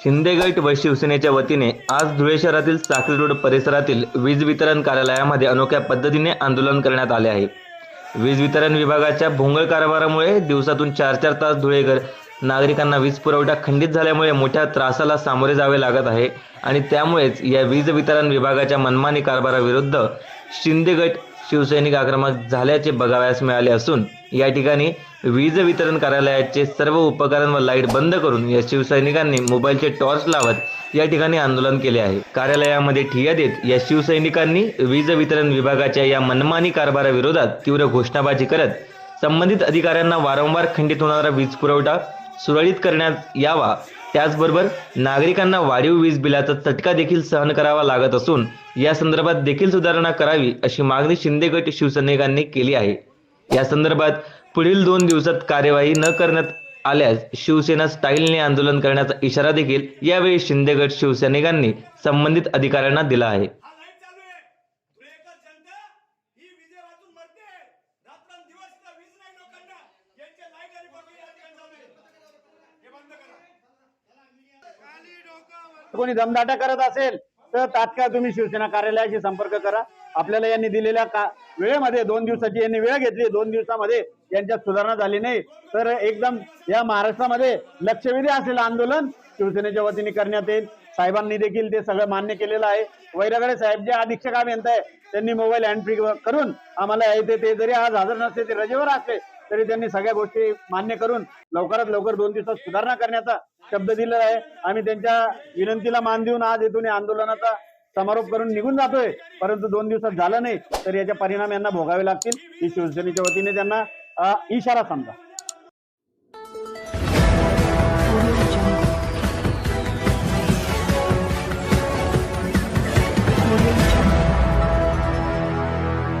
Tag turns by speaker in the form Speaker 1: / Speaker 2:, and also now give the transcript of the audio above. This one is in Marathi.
Speaker 1: शिंदेगट व शिवसेनेच्या वतीने आज धुळे शहरातील साखरी रोड परिसरातील वीज वितरण कार्यालयामध्ये अनोख्या पद्धतीने आंदोलन करण्यात आले आहे. वीज वितरण विभागाच्या भोंगळ कारभारामुळे दिवसातून चार चार तास धुळेकर नागरिकांना वीज पुरवठा खंडित झाल्यामुळे मोठ्या त्रासाला सामोरे जावे लागत आहे आणि त्यामुळेच या वीज वितरण विभागाच्या मनमानी कारभाराविरुद्ध शिंदेगट शिवसैनिक आक्रमक झाल्याचे बघावयास मिळाले असून या ठिकाणी वीज वितरण कार्यालयाचे सर्व उपकरण व लाइट बंद करून या शिवसैनिकांनी मोबाईलचे टॉर्च लावत या ठिकाणी आंदोलन केले आहे. कार्यालयामध्ये ठिय्या देत या शिवसैनिकांनी वीज वितरण विभागाच्या या मनमानी कारभाराविरोधात तीव्र घोषणाबाजी करत संबंधित अधिकाऱ्यांना वारंवार खंडित होणारा वीज पुरवठा सुरळीत करण्यात यावा त्याचबरोबर नागरिकांना वाढीव वीज बिलाचा चटका देखील सहन करावा लागत असून या संदर्भात देखील सुधारणा करावी अशी मागणी शिंदे गट शिवसैनिकांनी केली आहे. या संदर्भात पुढील दोन दिवसात कार्यवाही न करण्यात आल्यास शिवसेना स्टाईलने आंदोलन करण्याचा इशारा देखील यावेळी शिंदे गट शिवसैनिकांनी संबंधित अधिकाऱ्यांना दिला आहे
Speaker 2: हा लाइट चालू आहे धुळेकर जनता ही विजे वाचून मरते रात्रंदिवस इथं वीज नाही लोकांना यांचे लाइट आणि पंखे या ठिकाणी चालू आहे हे बंद करा खाली डोकं वर
Speaker 3: कोणी दमदाटा करत असेल तर तात्काळ तुम्ही शिवसेना कार्यालयाशी संपर्क करा. आपल्याला यांनी दिलेल्या का वेळेमध्ये दोन दिवसाची यांनी वेळ घेतली दोन दिवसामध्ये यांच्यात सुधारणा झाली नाही. तर एकदम या महाराष्ट्रामध्ये लक्षवेधी असलेलं आंदोलन शिवसेनेच्या वतीने करण्यात येईल. साहेबांनी देखील ते सगळं मान्य केलेलं आहे. वैरागडे साहेब जे अधीक्षक अभियंत आहे त्यांनी मोबाईल हँड फ्री करून आम्हाला येते ते जरी आज हजर नसते ते रजेवर असते तरी त्यांनी सगळ्या गोष्टी मान्य करून लवकरात लवकर दोन दिवसात सुधारणा करण्याचा शब्द दिलेला आहे. आम्ही त्यांच्या विनंतीला मान देऊन आज येथून आंदोलनाचा समारोप करून निघून जातोय. परंतु दोन दिवसात झालं नाही तर याचे परिणाम यांना भोगावे लागतील. ही शिवसेनेच्या वतीने त्यांना इशारा समजा.